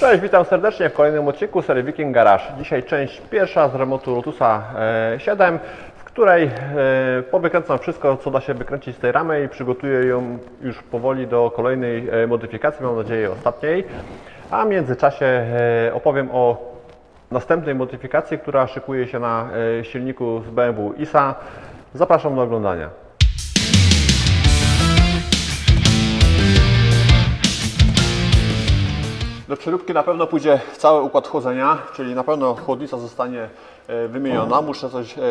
Cześć, witam serdecznie w kolejnym odcinku serii Viking Garage. Dzisiaj część pierwsza z remontu Lotusa e, 7, w której e, powykręcam wszystko, co da się wykręcić z tej ramy i przygotuję ją już powoli do kolejnej e, modyfikacji, mam nadzieję ostatniej. A w międzyczasie e, opowiem o następnej modyfikacji, która szykuje się na e, silniku z BMW ISA. Zapraszam do oglądania. Do przeróbki na pewno pójdzie cały układ chłodzenia, czyli na pewno chłodnica zostanie e, wymieniona. Muszę coś e,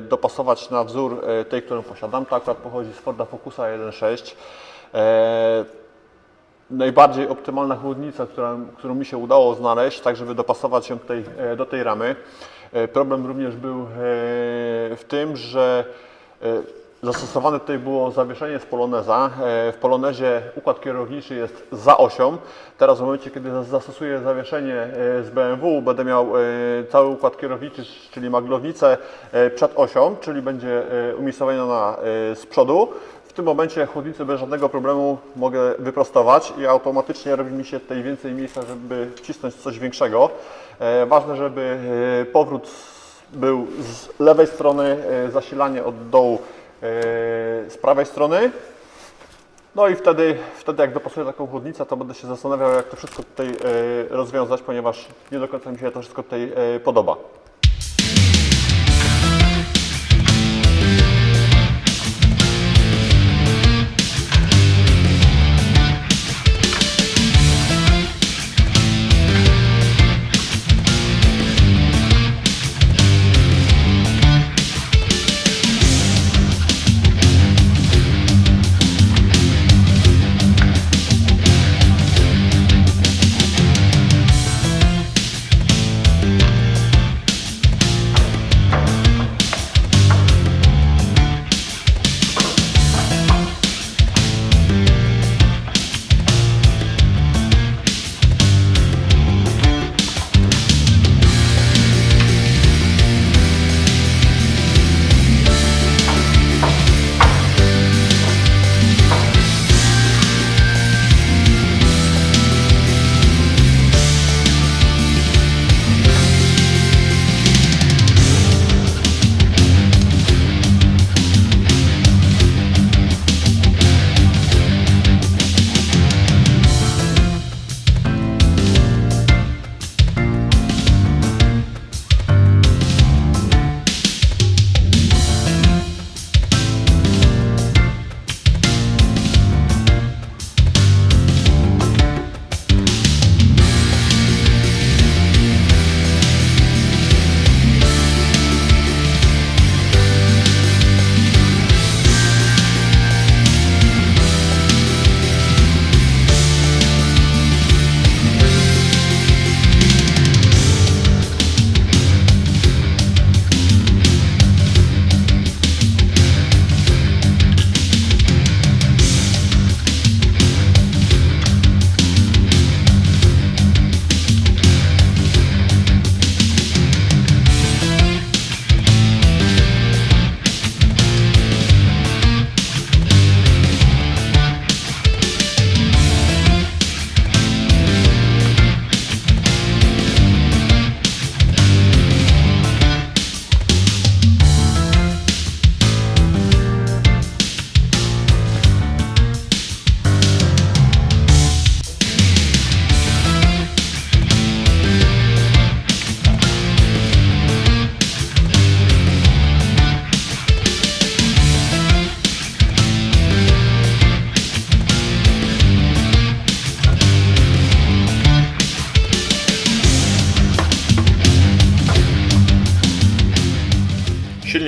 dopasować na wzór e, tej, którą posiadam. Ta akurat pochodzi z Forda Focusa 1.6. E, Najbardziej optymalna chłodnica, która, którą mi się udało znaleźć, tak żeby dopasować ją tutaj, do tej ramy. Problem również był w tym, że Zastosowane tutaj było zawieszenie z Poloneza. E, W Polonezie układ kierowniczy jest za osią. Teraz w momencie, kiedy zas- zastosuję zawieszenie e, z BMW, będę miał e, cały układ kierowniczy, czyli maglownicę przed osią, czyli będzie umiejscowiona z przodu. W tym momencie chłodnicę bez żadnego problemu mogę wyprostować i automatycznie robi mi się tutaj więcej miejsca, żeby wcisnąć coś większego. Ważne, żeby powrót był z lewej strony, zasilanie od dołu z prawej strony. No i wtedy, wtedy jak dopasuję taką chłodnicę, to będę się zastanawiał, jak to wszystko tutaj e, rozwiązać, ponieważ nie do końca mi się to wszystko tutaj e, podoba.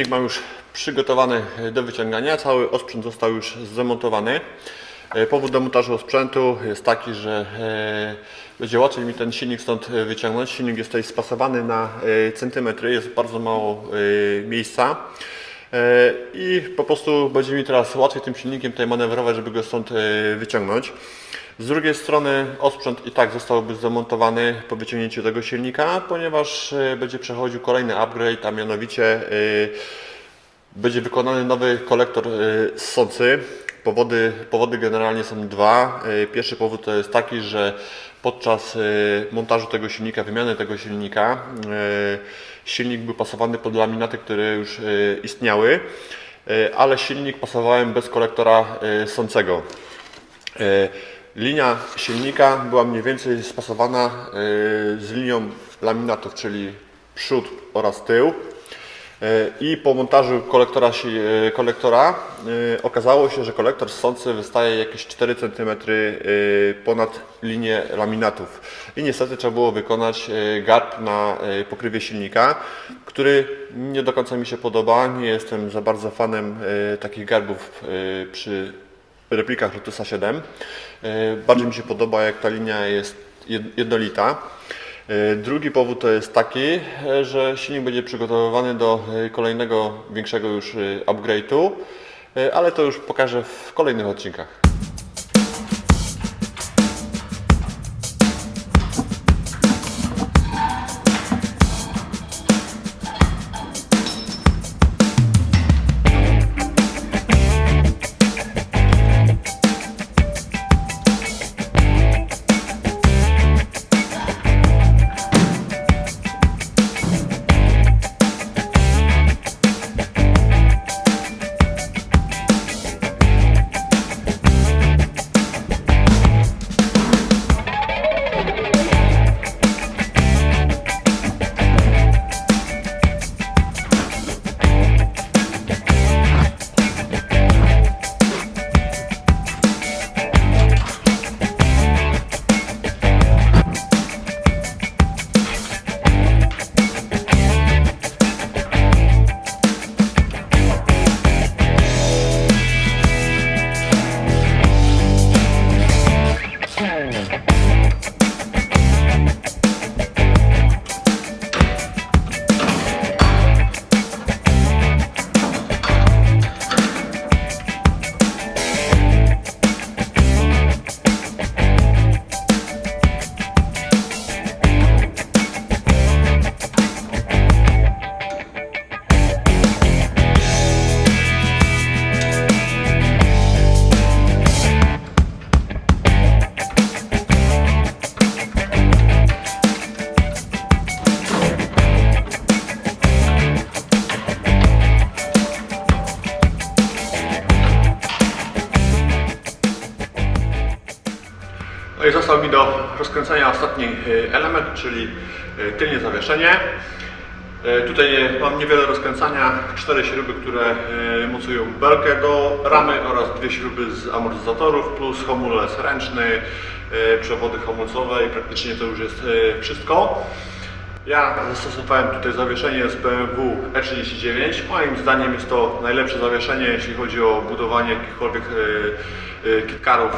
Mam już przygotowany do wyciągania, cały osprzęt został już zdemontowany. E, Powód demontażu osprzętu jest taki, że e, będzie łatwiej mi ten silnik stąd e, wyciągnąć. Silnik jest tutaj spasowany na centymetry, jest bardzo mało miejsca. E, I po prostu będzie mi teraz łatwiej tym silnikiem tutaj manewrować, żeby go stąd e, wyciągnąć. Z drugiej strony osprzęt i tak zostałby zdemontowany po wyciągnięciu tego silnika, ponieważ e, będzie przechodził kolejny upgrade, a mianowicie będzie wykonany nowy kolektor ssący. Powody, powody generalnie są dwa. E, Pierwszy powód to jest taki, że podczas e, montażu tego silnika, wymiany tego silnika, e, silnik był pasowany pod laminaty, które już istniały, ale silnik pasowałem bez kolektora sącego. Linia silnika była mniej więcej spasowana z linią laminatów, czyli przód oraz tył. E, I po montażu kolektora, e, kolektora e, okazało się, że kolektor sący wystaje jakieś 4 cm ponad linię laminatów. I niestety trzeba było wykonać garb na pokrywie silnika, który nie do końca mi się podoba. Nie jestem za bardzo fanem takich garbów przy replikach Lotusa 7. E, Bardziej mi się podoba, jak ta linia jest jed- jednolita. E, Drugi powód to jest taki, e, że silnik będzie przygotowywany do e, kolejnego, większego już upgrade'u, ale to już pokażę w kolejnych odcinkach. Do rozkręcenia ostatni y, element, czyli y, tylnie zawieszenie. Y, Tutaj mam niewiele rozkręcania, cztery śruby, które mocują belkę do ramy oraz dwie śruby z amortyzatorów plus hamulec ręczny, przewody hamulcowe i praktycznie to już jest wszystko. Ja zastosowałem tutaj zawieszenie z BMW E39. Moim zdaniem jest to najlepsze zawieszenie, jeśli chodzi o budowanie jakichkolwiek e, e, kitkarów,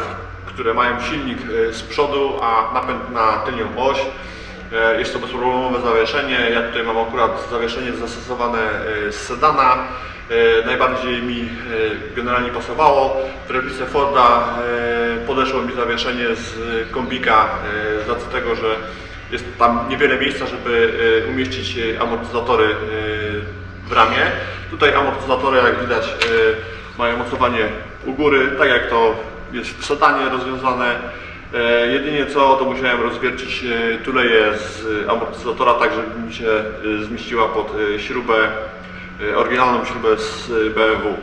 które mają silnik e, z przodu, a napęd na tylnią oś. E, Jest to bezproblemowe zawieszenie. Ja tutaj mam akurat zawieszenie zastosowane e, z sedana. Najbardziej mi generalnie pasowało. W replice Forda podeszło mi zawieszenie z kombika z racji tego, że jest tam niewiele miejsca, żeby umieścić amortyzatory w ramie. Tutaj amortyzatory, jak widać, mają mocowanie u góry, tak jak to jest w sedanie rozwiązane. E, Jedynie co, to musiałem rozwiercić e, tuleję z amortyzatora, tak żeby mi się e, zmieściła pod e, śrubę, e, oryginalną śrubę z e, BMW.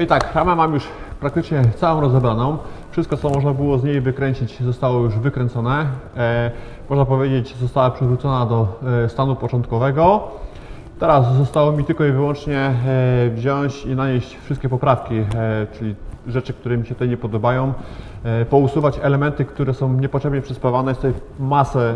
No i tak, ramę mam już praktycznie całą rozebraną. Wszystko, co można było z niej wykręcić, zostało już wykręcone. E, można powiedzieć, została przywrócona do e, stanu początkowego. Teraz zostało mi tylko i wyłącznie e, wziąć i nanieść wszystkie poprawki, e, czyli rzeczy, które mi się tutaj nie podobają, pousuwać elementy, które są niepotrzebnie przyspawane. Jest tutaj masę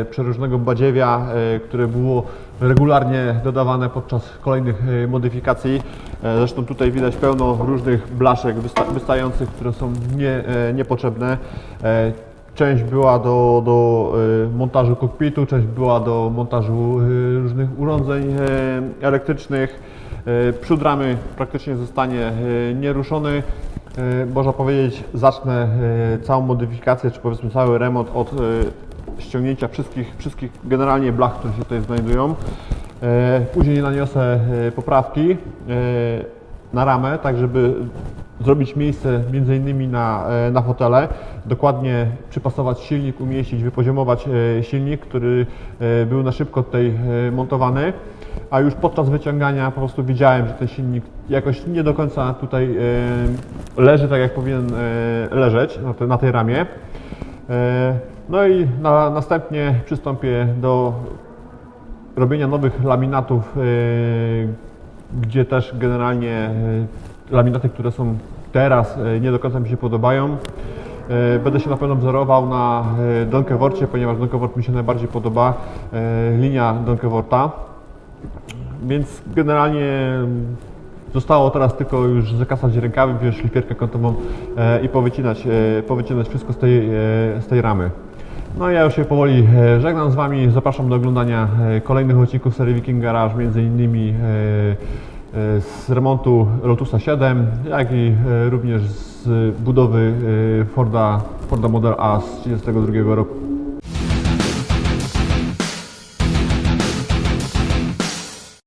e, przeróżnego badziewia, e, które było regularnie dodawane podczas kolejnych e, modyfikacji. E, Zresztą tutaj widać pełno różnych blaszek wysta- wystających, które są nie, e, niepotrzebne. E, Część była do, do montażu kokpitu, część była do montażu różnych urządzeń elektrycznych. Przód ramy praktycznie zostanie nieruszony. Y, Można powiedzieć, zacznę y, całą modyfikację, czy powiedzmy cały remont od y, ściągnięcia wszystkich, wszystkich generalnie blach, które się tutaj znajdują. Później naniosę poprawki na ramę, tak żeby zrobić miejsce między innymi na, e, na fotele, dokładnie przypasować silnik, umieścić, wypoziomować e, silnik, który e, był na szybko tutaj e, montowany, a już podczas wyciągania po prostu widziałem, że ten silnik jakoś nie do końca tutaj e, leży tak jak powinien e, leżeć na, te, na tej ramie. E, No i na, następnie przystąpię do robienia nowych laminatów, gdzie też generalnie laminaty, które są teraz nie do końca mi się podobają. Będę się na pewno wzorował na Donkeworcie, ponieważ Donkewort mi się najbardziej podoba, linia Donkeworta. Więc generalnie zostało teraz tylko już zakasać rękawy, wziąć szlifierkę kątową e, i powycinać, e, powycinać wszystko z tej, e, z tej ramy. No i ja już się powoli żegnam z Wami, zapraszam do oglądania kolejnych odcinków serii Viking Garage, między innymi z remontu Lotusa 7, jak i również z budowy Forda, Forda Model A z 1932 roku.